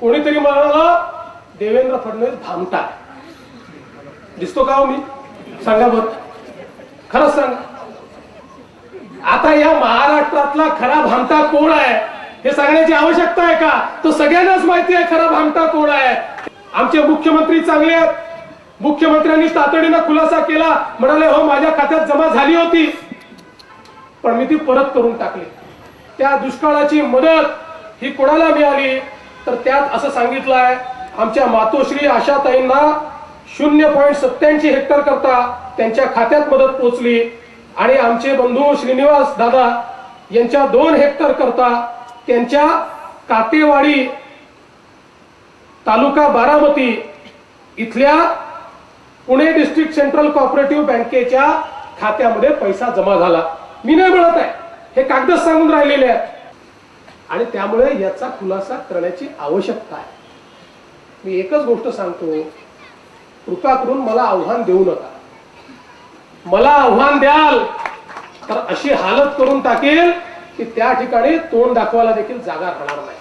कोणीतरी म्हणाला देवेंद्र फडणवीस भामटा. दिसतो का हो मी? सांगा बर. खरंच सांगा. आता या महाराष्ट्रातला खरा भामटा कोण आहे? हे सांगण्याची आवश्यकता आहे का? तो सगळ्यांनाच माहिती आहे खरा भामटा कोण आहे. आमचे मुख्यमंत्री चांगले आहेत. मुख्यमंत्र्यांनी तातडीनं खुलासा केला. म्हणाले हो माझ्या खात्यात जमा झाली होती. पण मी ती परत करून टाकली. त्या दुष्काळाची मदत ही कोणाला मिळाली? तर त्यात असं सांगितलं आहे आमच्या मातोश्री आशाताईंना शून्य पॉईंट सत्याऐंशी हेक्टर करता त्यांच्या खात्यात मदत पोचली आणि आमचे बंधू श्रीनिवास दादा यांच्या दोन हेक्टर करता त्यांच्या कातेवाडी तालुका बारामती इथल्या पुणे डिस्ट्रिक्ट सेंट्रल कॉपरेटिव्ह बँकेच्या खात्यामध्ये पैसा जमा झाला. मी नाही मिळत आहे. हे कागद सांगून राहिलेले आहेत. आणि त्यामुळे याचा खुलासा करण्याची आवश्यकता आहे. मी एकच गोष्ट सांगतो. कृपा करून मला आव्हान देऊ नका. मला आव्हान द्याल. तर अशी हालत करून टाकेल की त्या ठिकाणी तोंड दाखवायला देखील जागा राहणार नाही.